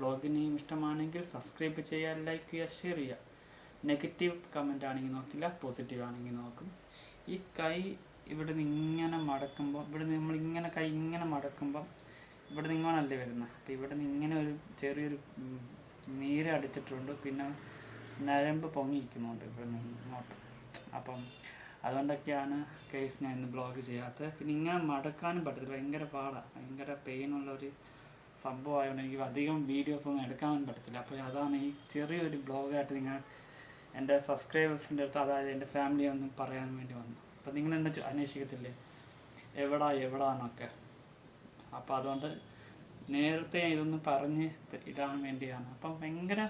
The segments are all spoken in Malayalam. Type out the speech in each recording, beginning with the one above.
ബ്ലോഗിനെയും ഇഷ്ടമാണെങ്കിൽ സബ്സ്ക്രൈബ് ചെയ്യുക ലൈക്ക് ചെയ്യുക ഷെയർ ചെയ്യുക നെഗറ്റീവ് കമന്റ് ആണെങ്കിൽ നോക്കില്ല പോസിറ്റീവ് ആണെങ്കിൽ നോക്കും. ഈ കൈ ഇവിടെ നിന്ന് ഇങ്ങനെ മടക്കുമ്പോൾ ഇവിടെ നിന്ന് നമ്മൾ ഇങ്ങനെ കൈ ഇങ്ങനെ മടക്കുമ്പം ഇവിടെ നിന്ന് ഇങ്ങോട്ടല്ലേ വരുന്നത് അപ്പോൾ ഇവിടെ നിന്ന് ഇങ്ങനെ ഒരു ചെറിയൊരു നീര് അടിച്ചിട്ടുണ്ട്. പിന്നെ നരമ്പ് പൊങ്ങിയിരിക്കുന്നുണ്ട് ഇവിടെ നിന്ന് ഇങ്ങോട്ട്. അപ്പം അതുകൊണ്ടൊക്കെയാണ് കേസ് ഞാൻ ഇന്ന് ബ്ലോഗ് ചെയ്യാത്തത്. പിന്നെ ഇങ്ങനെ മടക്കാനും പറ്റത്തില്ല. ഭയങ്കര പാടാണ് ഭയങ്കര പെയിനുള്ള ഒരു സംഭവമായതുകൊണ്ട് എനിക്ക് അധികം വീഡിയോസ് ഒന്നും എടുക്കാൻ പറ്റത്തില്ല. അപ്പോൾ അതാണ് ഈ ചെറിയൊരു ബ്ലോഗായിട്ട് നിങ്ങൾ എന്റെ സബ്സ്ക്രൈബേഴ്സിന്റെ അടുത്ത് അതായത് എന്റെ ഫാമിലി ഒന്ന് പറയാൻ വേണ്ടി വന്നു. അപ്പോൾ നിങ്ങൾ എന്നെ അന്വേഷിക്കത്തില്ലേ? എവിടാ എവിടാന്നൊക്കെ. അപ്പോൾ അതുകൊണ്ട് നേരത്തെ ഇതൊന്നും പറഞ്ഞ് ഇടാൻ വേണ്ടിയാണ്. അപ്പം ഭയങ്കര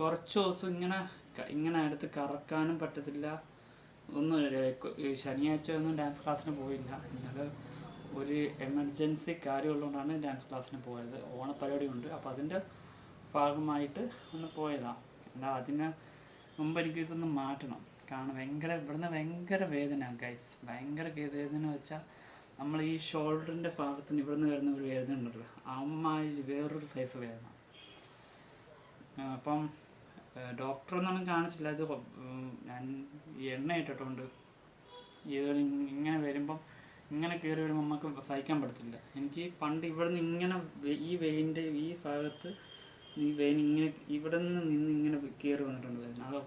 കുറച്ച് ദിവസം ഇങ്ങനെ ഇങ്ങനെ എടുത്ത് കറക്കാനും പറ്റത്തില്ല. ഒന്നും ശനിയാഴ്ച ഒന്നും ഡാൻസ് ക്ലാസ്സിന് പോയില്ല. ഇന്നലെ ഒരു എമർജൻസി കാര്യമുള്ളതുകൊണ്ടാണ് ഡാൻസ് ക്ലാസ്സിന് പോയത്. ഓണപ്പരിപാടി ഉണ്ട് അപ്പോൾ അതിന്റെ ഭാഗമായിട്ട് ഒന്ന് പോയതാണ് അല്ല അതിന് മുമ്പ് എനിക്ക് ഇതൊന്ന് മാറ്റണം. കാരണം ഭയങ്കര ഇവിടുന്ന് ഭയങ്കര വേദന ഗൈസ് ഭയങ്കര വേദന വെച്ചാൽ നമ്മൾ ഈ ഷോൾഡറിന്റെ ഭാഗത്തിന് ഇവിടുന്ന് വരുന്ന ഒരു വേദന ഉണ്ടല്ലോ. അമ്മായി വേറൊരു സൈസ് വേദന. അപ്പം ഡോക്ടറൊന്നും കാണിച്ചില്ല. ഇത് ഞാൻ എണ്ണ ഇട്ടിട്ടുണ്ട് ഇത് ഇങ്ങനെ വരുമ്പം ഇങ്ങനെ കയറി വരുമ്പോൾ നമുക്ക് സഹിക്കാൻ പറ്റത്തില്ല. എനിക്ക് പണ്ട് ഇവിടെ നിന്ന് ഇങ്ങനെ ഈ വെയിന്റെ ഈ ഭാഗത്ത് ഈ വെയിൻ ഇങ്ങനെ ഇവിടെ നിന്ന് നിന്ന് ഇങ്ങനെ കയറി വന്നിട്ടുണ്ട് വേദന അതോ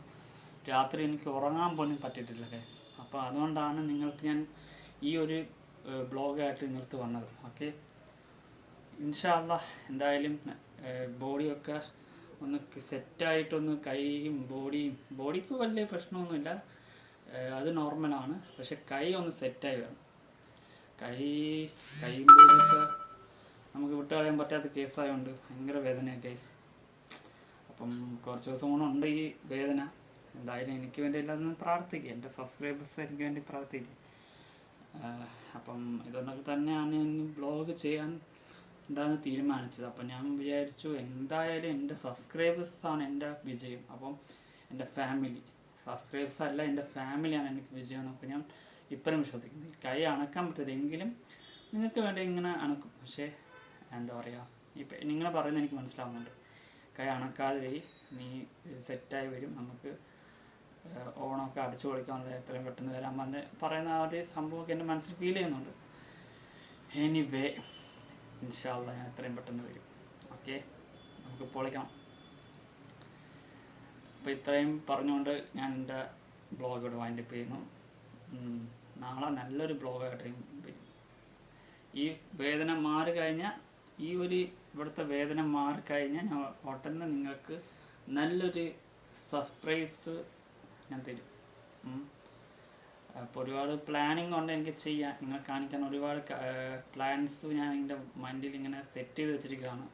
രാത്രി എനിക്ക് ഉറങ്ങാൻ പോലും പറ്റിയിട്ടില്ല ഗൈസ് അപ്പോൾ അതുകൊണ്ടാണ് നിങ്ങൾക്ക് ഞാൻ ഈ ഒരു ബ്ലോഗായിട്ട് നിങ്ങൾക്ക് വന്നത്. ഓക്കെ ഇൻഷാല്ല എന്തായാലും ബോഡിയൊക്കെ ഒന്ന് സെറ്റായിട്ടൊന്ന് കൈയും ബോഡിയും ബോഡിക്ക് വലിയ പ്രശ്നമൊന്നുമില്ല. അത് നോർമലാണ് പക്ഷെ കൈ ഒന്ന് സെറ്റായി വേണം. കൈ ബോഡിയൊക്കെ നമുക്ക് വിട്ട് കളയാൻ പറ്റാത്ത കേസായതുകൊണ്ട് ഭയങ്കര വേദനയാണ് കേസ് അപ്പം കുറച്ച് ദിവസം കൊണ്ട് ഉണ്ട് ഈ വേദന. എന്തായാലും എനിക്ക് വേണ്ടി എല്ലാവരും പ്രാർത്ഥിക്കുക എന്റെ സബ്സ്ക്രൈബേഴ്സ് എനിക്ക് വേണ്ടി പ്രാർത്ഥിക്കുക അപ്പം ഇതൊന്നൊക്കെ തന്നെയാണ് ഞാൻ ബ്ലോഗ് ചെയ്യാൻ എന്താണ് തീരുമാനിച്ചത്. അപ്പം ഞാൻ വിചാരിച്ചു എന്തായാലും എന്റെ സബ്സ്ക്രൈബേഴ്സാണ് എന്റെ വിജയം. അപ്പം എന്റെ ഫാമിലി സബ്സ്ക്രൈബേഴ്സ് അല്ല എന്റെ ഫാമിലിയാണ് എനിക്ക് വിജയം. അപ്പം ഞാൻ ഇപ്പോഴും വിശ്വസിക്കുന്നത് കൈ അണക്കാൻ പറ്റില്ല എങ്കിലും നിങ്ങൾക്ക് വേണ്ടി ഇങ്ങനെ അണക്കും. പക്ഷേ എന്താ പറയുക ഇപ്പം നിങ്ങൾ പറയുന്നത് എനിക്ക് മനസ്സിലാവുന്നുണ്ട്. കൈ അണക്കാതെ വരി. നീ സെറ്റായി വരും. നമുക്ക് ഓണമൊക്കെ അടിച്ചു പൊളിക്കാനുള്ള എത്രയും പെട്ടെന്ന് വരാൻ പറഞ്ഞ് പറയുന്ന ആ ഒരു സംഭവമൊക്കെ എന്റെ മനസ്സിൽ ഫീൽ ചെയ്യുന്നുണ്ട്. എനിവേ ഇൻഷാല്ല ഞാൻ എത്രയും പെട്ടെന്ന് വരും. ഓക്കെ? നമുക്ക് പൊളിക്കണം. അപ്പോൾ ഇത്രയും പറഞ്ഞുകൊണ്ട് ഞാൻ എന്റെ ബ്ലോഗ് ഇവിടെ വൈൻഡപ്പ് ചെയ്യുന്നു. നാളെ നല്ലൊരു ബ്ലോഗായിട്ട് ഈ വേദന മാറി കഴിഞ്ഞാൽ ഈ ഒരു ഇവിടുത്തെ വേദന മാറിക്കഴിഞ്ഞാൽ ഞാൻ ഉടനെ നിങ്ങൾക്ക് നല്ലൊരു സർപ്രൈസ് ഞാൻ തരും. അപ്പോൾ ഒരുപാട് പ്ലാനിങ് ഉണ്ട് എനിക്ക് ചെയ്യാൻ. നിങ്ങൾ കാണിക്കാൻ ഒരുപാട് പ്ലാൻസ് ഞാൻ എന്റെ മൈൻഡിൽ ഇങ്ങനെ സെറ്റ് ചെയ്ത് വെച്ചിരിക്കുകയാണ്.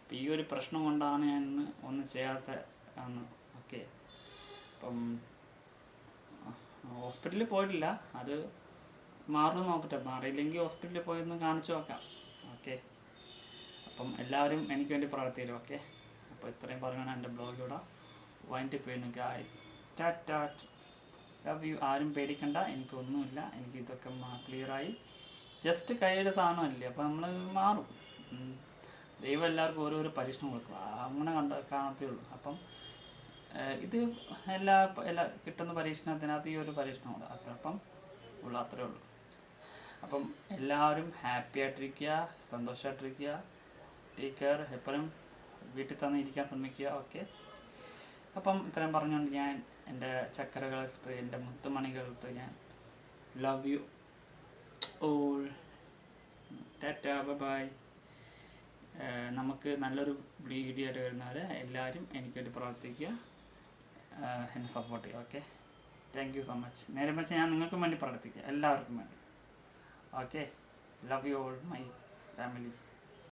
അപ്പോൾ ഈ ഒരു പ്രശ്നം കൊണ്ടാണ് ഞാൻ ഇന്ന് ഒന്നും ചെയ്യാത്ത ആണ്. ഓക്കെ അപ്പം ഹോസ്പിറ്റലിൽ പോയിട്ടില്ല. അത് മാറും നോക്കട്ടെ. മാറിയില്ലെങ്കിൽ ഹോസ്പിറ്റലിൽ പോയി ഒന്ന് കാണിച്ചു നോക്കാം. ഓക്കെ. അപ്പം എല്ലാവരും എനിക്ക് വേണ്ടി പ്രാർത്ഥിക്കും ഓക്കെ? അപ്പോൾ ഇത്രയും പറഞ്ഞാണ് എന്റെ ബ്ലോഗിലൂടെ. വൈൻഡ് ചെയ്യുന്നു ഗായ്സ് ടാറ്റ്. ലവ് യു ആരും പേടിക്കണ്ട. എനിക്കൊന്നുമില്ല എനിക്ക് ഇതൊക്കെ ക്ലിയറായി ജസ്റ്റ് കയ്യുടെ സാധനമല്ലേ? അപ്പോൾ നമ്മൾ മാറും. ദൈവം എല്ലാവർക്കും ഓരോരോ പരീക്ഷണം കൊടുക്കും. അങ്ങനെ കണ്ട കാണത്തേ ഉള്ളൂ. അപ്പം ഇത് എല്ലാ എല്ലാ കിട്ടുന്ന പരീക്ഷണത്തിനകത്ത് ഈ ഒരു പരീക്ഷണമുണ്ട് അത്രപ്പം ഉള്ളു അത്രേ ഉള്ളൂ. അപ്പം എല്ലാവരും ഹാപ്പി ആയിട്ടിരിക്കുക സന്തോഷമായിട്ടിരിക്കുക ടേക്ക് കെയർ എപ്പോഴും വീട്ടിൽ തന്നെ ഇരിക്കാൻ ശ്രമിക്കുക. ഓക്കെ അപ്പം ഇത്രയും പറഞ്ഞുകൊണ്ട് ഞാൻ എന്റെ ചക്കരകളെടുത്ത് എന്റെ മുത്തുമണികളെടുത്ത് ഞാൻ love you all tata bye നമുക്ക് നല്ലൊരു വീഡിയോ ആയിട്ട് വരുന്നവരെ എല്ലാവരും എനിക്ക് വേണ്ടി പ്രവർത്തിക്കുക. ഏഹ് എന്നെ സപ്പോർട്ട് ചെയ്യുക okay thank you so much നേരെ മറിച്ച് ഞാൻ നിങ്ങൾക്കും വേണ്ടി പ്രവർത്തിക്കുക എല്ലാവർക്കും വേണ്ടി. Okay love you all my family